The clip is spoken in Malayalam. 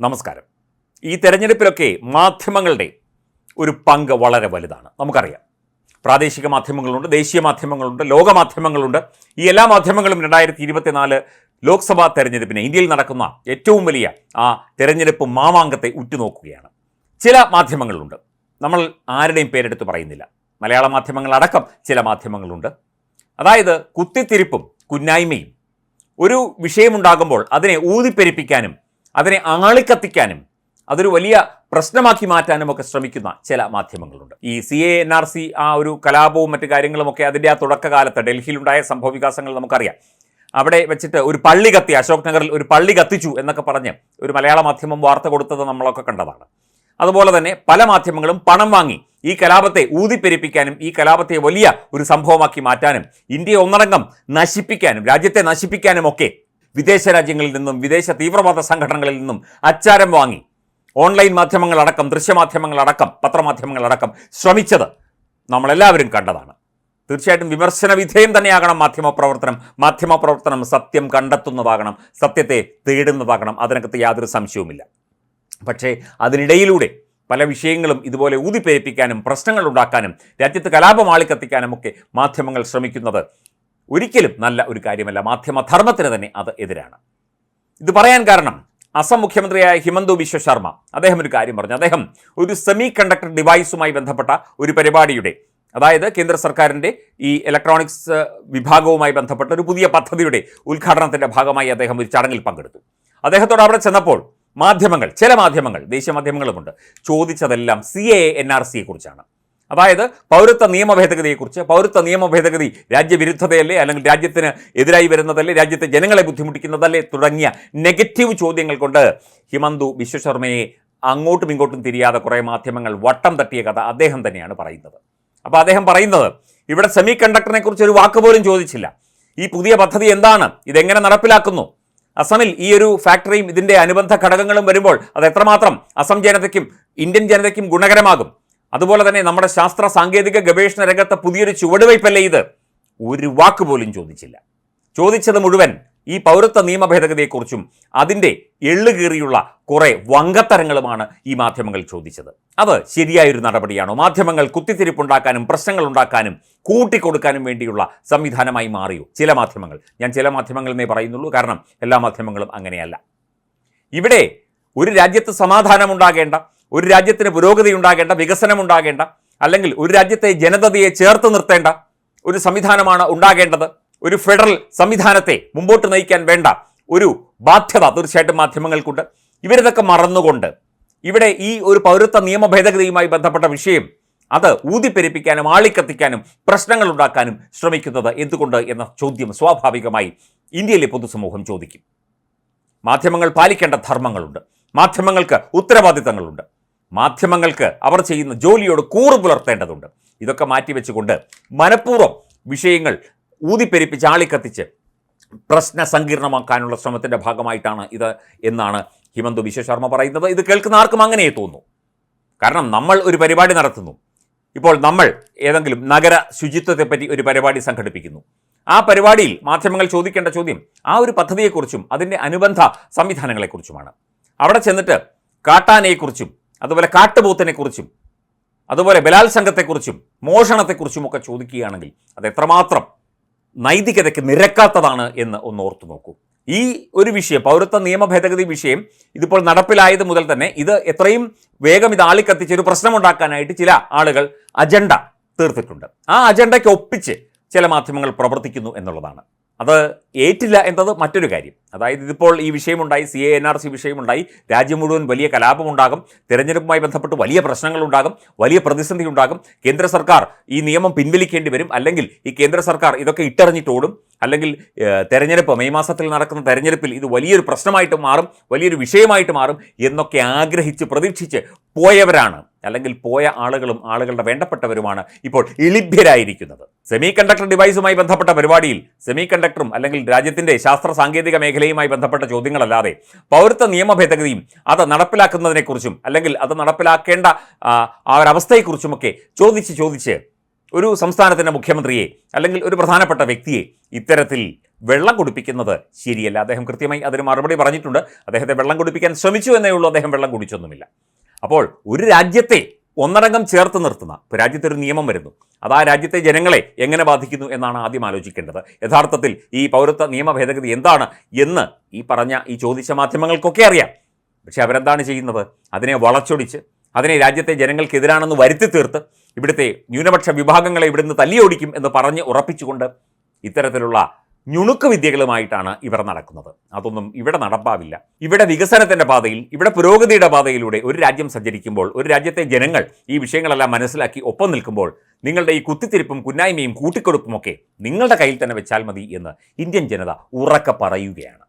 നമസ്കാരം. ഈ തെരഞ്ഞെടുപ്പിലൊക്കെ മാധ്യമങ്ങളുടെ ഒരു പങ്ക് വളരെ വലുതാണ്. നമുക്കറിയാം. പ്രാദേശിക മാധ്യമങ്ങളുണ്ട് ദേശീയ മാധ്യമങ്ങളുണ്ട് ലോക മാധ്യമങ്ങളുണ്ട്. ഈ എല്ലാ മാധ്യമങ്ങളും രണ്ടായിരത്തി ഇരുപത്തിനാല് ലോക്സഭാ തെരഞ്ഞെടുപ്പിന് ഇന്ത്യയിൽ നടക്കുന്ന ഏറ്റവും വലിയ ആ തെരഞ്ഞെടുപ്പ് മാമാങ്കത്തെ ഉറ്റുനോക്കുകയാണ്. ചില മാധ്യമങ്ങളുണ്ട്. നമ്മൾ ആരുടെയും പേരെടുത്ത് പറയുന്നില്ല. മലയാള മാധ്യമങ്ങളടക്കം ചില മാധ്യമങ്ങളുണ്ട്. അതായത് കുത്തിത്തിരിപ്പും കുന്നായ്മയും ഒരു വിഷയമുണ്ടാകുമ്പോൾ അതിനെ ഊതിപ്പെരിപ്പിക്കാനും അതിനെ ആളിക്കത്തിക്കാനും അതൊരു വലിയ പ്രശ്നമാക്കി മാറ്റാനും ഒക്കെ ശ്രമിക്കുന്ന ചില മാധ്യമങ്ങളുണ്ട്. ഈ C A N R C ആ ഒരു കലാപവും മറ്റു കാര്യങ്ങളുമൊക്കെ അതിന്റെ ആ തുടക്കകാലത്ത് ഡൽഹിയിലുണ്ടായ സംഭവ വികാസങ്ങൾ നമുക്കറിയാം. അവിടെ വെച്ചിട്ട് ഒരു പള്ളി കത്തി അശോക് നഗറിൽ ഒരു പള്ളി കത്തിച്ചു എന്നൊക്കെ പറഞ്ഞ് ഒരു മലയാള മാധ്യമം വാർത്ത കൊടുത്തത് നമ്മളൊക്കെ കണ്ടതാണ്. അതുപോലെ തന്നെ പല മാധ്യമങ്ങളും പണം വാങ്ങി ഈ കലാപത്തെ ഊതിപ്പെരിപ്പിക്കാനും ഈ കലാപത്തെ വലിയ ഒരു സംഭവമാക്കി മാറ്റാനും ഇന്ത്യയെ ഒന്നടങ്കം നശിപ്പിക്കാനും രാജ്യത്തെ നശിപ്പിക്കാനും ഒക്കെ വിദേശ രാജ്യങ്ങളിൽ നിന്നും വിദേശ തീവ്രവാദ സംഘടനകളിൽ നിന്നും അച്ചാരം വാങ്ങി ഓൺലൈൻ മാധ്യമങ്ങളടക്കം ദൃശ്യമാധ്യമങ്ങളടക്കം പത്രമാധ്യമങ്ങളടക്കം ശ്രമിച്ചത് നമ്മളെല്ലാവരും കണ്ടതാണ്. തീർച്ചയായിട്ടും വിമർശന വിധേയം തന്നെയാകണം മാധ്യമപ്രവർത്തനം. മാധ്യമപ്രവർത്തനം സത്യം കണ്ടെത്തുന്നതാകണം സത്യത്തെ തേടുന്നതാകണം അതിനകത്ത് യാതൊരു സംശയവുമില്ല. പക്ഷേ അതിനിടയിലൂടെ പല വിഷയങ്ങളും ഇതുപോലെ ഊതിപ്പേരിപ്പിക്കാനും പ്രശ്നങ്ങൾ ഉണ്ടാക്കാനും രാജ്യത്ത് കലാപം ആളിക്കത്തിക്കാനും ഒക്കെ മാധ്യമങ്ങൾ ശ്രമിക്കുന്നത് ഒരിക്കലും നല്ല ഒരു കാര്യമല്ല. മാധ്യമധർമ്മത്തിന് തന്നെ അത് എതിരാണ്. ഇത് പറയാൻ കാരണം അസം മുഖ്യമന്ത്രിയായ ഹിമന്തു ബിശ്വ ശർമ്മ. അദ്ദേഹം ഒരു കാര്യം പറഞ്ഞു. അദ്ദേഹം ഒരു സെമി കണ്ടക്ടർ ഡിവൈസുമായി ബന്ധപ്പെട്ട ഒരു പരിപാടിയുടെ അതായത് കേന്ദ്ര സർക്കാരിന്റെ ഈ ഇലക്ട്രോണിക്സ് വിഭാഗവുമായി ബന്ധപ്പെട്ട ഒരു പുതിയ പദ്ധതിയുടെ ഉദ്ഘാടനത്തിന്റെ ഭാഗമായി അദ്ദേഹം ഒരു ചടങ്ങിൽ പങ്കെടുത്തു. അദ്ദേഹത്തോട് അവിടെ ചെന്നപ്പോൾ മാധ്യമങ്ങൾ ചില മാധ്യമങ്ങൾ ദേശീയ മാധ്യമങ്ങളുമുണ്ട് ചോദിച്ചതെല്ലാം സി എ എൻ ആർ സിയെ കുറിച്ചാണ് അതായത് പൗരത്വ നിയമ ഭേദഗതിയെക്കുറിച്ച് പൗരത്വ നിയമ ഭേദഗതി രാജ്യവിരുദ്ധതയല്ലേ? അല്ലെങ്കിൽ രാജ്യത്തിന് എതിരായി വരുന്നതല്ലേ? രാജ്യത്തെ ജനങ്ങളെ ബുദ്ധിമുട്ടിക്കുന്നതല്ലേ? തുടങ്ങിയ നെഗറ്റീവ് ചോദ്യങ്ങൾ കൊണ്ട് ഹിമന്തു വിശ്വശർമ്മയെ അങ്ങോട്ടും ഇങ്ങോട്ടും തിരിയാതെ കുറേ മാധ്യമങ്ങൾ വട്ടം തട്ടിയ കഥ അദ്ദേഹം തന്നെയാണ് പറയുന്നത്. അപ്പോൾ അദ്ദേഹം പറയുന്നത് ഇവിടെ സെമി കണ്ടക്ടറിനെ കുറിച്ച് ഒരു വാക്ക് പോലും ചോദിച്ചില്ല. ഈ പുതിയ പദ്ധതി എന്താണ്? ഇതെങ്ങനെ നടപ്പിലാക്കുന്നു? അസമിൽ ഈ ഒരു ഫാക്ടറിയും ഇതിന്റെ അനുബന്ധ ഘടകങ്ങളും വരുമ്പോൾ അത് എത്രമാത്രം അസം ജനതയ്ക്കും ഇന്ത്യൻ ജനതയ്ക്കും ഗുണകരമാകും? അതുപോലെ തന്നെ നമ്മുടെ ശാസ്ത്ര സാങ്കേതിക ഗവേഷണ രംഗത്തെ പുതിയൊരു ചുവടുവയ്പല്ലേ ഇത്? ഒരു വാക്ക് പോലും ചോദിച്ചില്ല. ചോദിച്ചത് മുഴുവൻ ഈ പൗരത്വ നിയമ ഭേദഗതിയെക്കുറിച്ചും അതിന്റെ എള്ളുകീറിയുള്ള കുറേ വങ്കത്തരങ്ങളുമാണ് ഈ മാധ്യമങ്ങൾ ചോദിച്ചത്. അത് ശരിയായൊരു നടപടിയാണോ? മാധ്യമങ്ങൾ കുത്തിത്തിരിപ്പുണ്ടാക്കാനും പ്രശ്നങ്ങൾ ഉണ്ടാക്കാനും കൂട്ടിക്കൊടുക്കാനും വേണ്ടിയുള്ള സംവിധാനമായി മാറിയോ? ചില മാധ്യമങ്ങൾ. ഞാൻ ചില മാധ്യമങ്ങൾ എന്നേ പറയുന്നുള്ളൂ. കാരണം എല്ലാ മാധ്യമങ്ങളും അങ്ങനെയല്ല. ഇവിടെ ഒരു രാജ്യത്ത് സമാധാനമുണ്ടാകേണ്ട ഒരു രാജ്യത്തിന് പുരോഗതി ഉണ്ടാകേണ്ട വികസനം ഉണ്ടാകേണ്ട അല്ലെങ്കിൽ ഒരു രാജ്യത്തെ ജനതയെ ചേർത്ത് നിർത്തേണ്ട ഒരു സംവിധാനമാണ് ഉണ്ടാകേണ്ടത്. ഒരു ഫെഡറൽ സംവിധാനത്തെ മുമ്പോട്ട് നയിക്കാൻ വേണ്ട ഒരു ബാധ്യത തീർച്ചയായിട്ടും മാധ്യമങ്ങൾക്കുണ്ട്. ഇവരിതൊക്കെ മറന്നുകൊണ്ട് ഇവിടെ ഈ ഒരു പൗരത്വ നിയമ ഭേദഗതിയുമായി ബന്ധപ്പെട്ട വിഷയം അത് ഊതിപ്പെരിപ്പിക്കാനും ആളിക്കത്തിക്കാനും പ്രശ്നങ്ങൾ ഉണ്ടാക്കാനും ശ്രമിക്കുന്നത് എന്തുകൊണ്ട് എന്ന ചോദ്യം സ്വാഭാവികമായി ഇന്ത്യയിലെ പൊതുസമൂഹം ചോദിക്കും. മാധ്യമങ്ങൾ പാലിക്കേണ്ട ധർമ്മങ്ങളുണ്ട്. മാധ്യമങ്ങൾക്ക് ഉത്തരവാദിത്തങ്ങളുണ്ട്. മാധ്യമങ്ങൾക്ക് അവർ ചെയ്യുന്ന ജോലിയോട് കൂറ് പുലർത്തേണ്ടതുണ്ട്. ഇതൊക്കെ മാറ്റിവെച്ചുകൊണ്ട് മനഃപൂർവം വിഷയങ്ങൾ ഊതിപ്പെരിപ്പിച്ച് ആളിക്കത്തിച്ച് പ്രശ്ന സങ്കീർണമാക്കാനുള്ള ശ്രമത്തിന്റെ ഭാഗമായിട്ടാണ് ഇത് എന്നാണ് ഹിമന്തു വിശ്വശർമ്മ പറയുന്നത്. ഇത് കേൾക്കുന്ന ആർക്കും അങ്ങനെയേ തോന്നുന്നു കാരണം നമ്മൾ ഒരു പരിപാടി നടത്തുന്നു. ഇപ്പോൾ നമ്മൾ ഏതെങ്കിലും നഗര ശുചിത്വത്തെപ്പറ്റി ഒരു പരിപാടി സംഘടിപ്പിക്കുന്നു. ആ പരിപാടിയിൽ മാധ്യമങ്ങൾ ചോദിക്കേണ്ട ചോദ്യം ആ ഒരു പദ്ധതിയെക്കുറിച്ചും അതിന്റെ അനുബന്ധ സംവിധാനങ്ങളെക്കുറിച്ചുമാണ്. അവിടെ ചെന്നിട്ട് കാട്ടാനയെക്കുറിച്ചും അതുപോലെ കാട്ടുപോത്തിനെക്കുറിച്ചും അതുപോലെ ബലാത്സംഗത്തെക്കുറിച്ചും മോഷണത്തെക്കുറിച്ചും ഒക്കെ ചോദിക്കുകയാണെങ്കിൽ അത് എത്രമാത്രം നൈതികതയ്ക്ക് നിരക്കാത്തതാണ് എന്ന് ഒന്ന് ഓർത്തു നോക്കൂ. ഈ ഒരു വിഷയം പൗരത്വ നിയമ ഭേദഗതി വിഷയം ഇതിപ്പോൾ നടപ്പിലായത് മുതൽ തന്നെ ഇത് എത്രയും വേഗം ഇത് ആളിക്കത്തിച്ച് ഒരു പ്രശ്നമുണ്ടാക്കാനായിട്ട് ചില ആളുകൾ അജണ്ട തീർത്തിട്ടുണ്ട്. ആ അജണ്ടയ്ക്ക് ഒപ്പിച്ച് ചില മാധ്യമങ്ങൾ പ്രവർത്തിക്കുന്നു എന്നുള്ളതാണ്. അത് ഏറ്റില്ല എന്നത് മറ്റൊരു കാര്യം. അതായത് ഇതിപ്പോൾ ഈ വിഷയമുണ്ടായി C A N R C വിഷയമുണ്ടായി. രാജ്യം മുഴുവൻ വലിയ കലാപമുണ്ടാകും. തിരഞ്ഞെടുപ്പുമായി ബന്ധപ്പെട്ട് വലിയ പ്രശ്നങ്ങളുണ്ടാകും. വലിയ പ്രതിസന്ധി ഉണ്ടാകും കേന്ദ്ര സർക്കാർ ഈ നിയമം പിൻവലിക്കേണ്ടി വരും. അല്ലെങ്കിൽ ഈ കേന്ദ്ര സർക്കാർ ഇതൊക്കെ ഇട്ടറിഞ്ഞിട്ടോടും. അല്ലെങ്കിൽ തെരഞ്ഞെടുപ്പ് മെയ് മാസത്തിൽ നടക്കുന്ന തെരഞ്ഞെടുപ്പിൽ ഇത് വലിയൊരു പ്രശ്നമായിട്ട് മാറും. വലിയൊരു വിഷയമായിട്ട് മാറും എന്നൊക്കെ ആഗ്രഹിച്ച് പ്രതീക്ഷിച്ച് പോയവരാണ്. അല്ലെങ്കിൽ പോയ ആളുകളും ആളുകളുടെ വേണ്ടപ്പെട്ടവരുമാണ് ഇപ്പോൾ ഇളിഭ്യരായിരിക്കുന്നത് സെമി കണ്ടക്ടർ ഡിവൈസുമായി ബന്ധപ്പെട്ട പരിപാടിയിൽ സെമി കണ്ടക്ടറും അല്ലെങ്കിൽ രാജ്യത്തിന്റെ ശാസ്ത്ര സാങ്കേതിക മേഖലയുമായി ബന്ധപ്പെട്ട ചോദ്യങ്ങളല്ലാതെ പൗരത്വ നിയമ ഭേദഗതിയും അത് നടപ്പിലാക്കുന്നതിനെക്കുറിച്ചും അല്ലെങ്കിൽ അത് നടപ്പിലാക്കേണ്ട ആ ഒരവസ്ഥയെക്കുറിച്ചുമൊക്കെ ചോദിച്ച് ചോദിച്ച് ഒരു സംസ്ഥാനത്തിന്റെ മുഖ്യമന്ത്രിയെ അല്ലെങ്കിൽ ഒരു പ്രധാനപ്പെട്ട വ്യക്തിയെ ഇത്തരത്തിൽ വെള്ളം കുടിപ്പിക്കുന്നത് ശരിയല്ല. അദ്ദേഹം കൃത്യമായി അതിന് മറുപടി പറഞ്ഞിട്ടുണ്ട്. അദ്ദേഹത്തെ വെള്ളം കുടിപ്പിക്കാൻ ശ്രമിച്ചു എന്നേ ഉള്ളൂ. അദ്ദേഹം വെള്ളം കുടിച്ചൊന്നുമില്ല. അപ്പോൾ ഒരു രാജ്യത്തെ ഒന്നടങ്കം ചേർത്ത് നിർത്തുന്ന ഇപ്പോൾ രാജ്യത്തെ ഒരു നിയമം വരുന്നു. അത് ആ രാജ്യത്തെ ജനങ്ങളെ എങ്ങനെ ബാധിക്കുന്നു എന്നാണ് ആദ്യം ആലോചിക്കേണ്ടത്. യഥാർത്ഥത്തിൽ ഈ പൗരത്വ നിയമ ഭേദഗതി എന്താണ് എന്ന് ഈ പറഞ്ഞ ഈ ചോദിച്ച മാധ്യമങ്ങൾക്കൊക്കെ അറിയാം. പക്ഷേ അവരെന്താണ് ചെയ്യുന്നത്? അതിനെ വളച്ചൊടിച്ച് അതിനെ രാജ്യത്തെ ജനങ്ങൾക്കെതിരാണെന്ന് വരുത്തി തീർത്ത് ഇവിടുത്തെ ന്യൂനപക്ഷ വിഭാഗങ്ങളെ ഇവിടുന്ന് തല്ലിയോടിക്കും എന്ന് പറഞ്ഞ് ഉറപ്പിച്ചുകൊണ്ട് ഇത്തരത്തിലുള്ള ഞുണുക്ക് വിദ്യകളുമായിട്ടാണ് ഇവർ നടക്കുന്നത്. അതൊന്നും ഇവിടെ നടപ്പാവില്ല. ഇവിടെ വികസനത്തിന്റെ പാതയിൽ ഇവിടെ പുരോഗതിയുടെ പാതയിലൂടെ ഒരു രാജ്യം സഞ്ചരിക്കുമ്പോൾ ഒരു രാജ്യത്തെ ജനങ്ങൾ ഈ വിഷയങ്ങളെല്ലാം മനസ്സിലാക്കി ഒപ്പം നിൽക്കുമ്പോൾ നിങ്ങളുടെ ഈ കുത്തിത്തിരിപ്പും കുന്നായ്മയും കൂട്ടിക്കൊടുപ്പുമൊക്കെ നിങ്ങളുടെ കയ്യിൽ തന്നെ വെച്ചാൽ മതി എന്ന് ഇന്ത്യൻ ജനത ഉറക്കെ പറയുകയാണ്.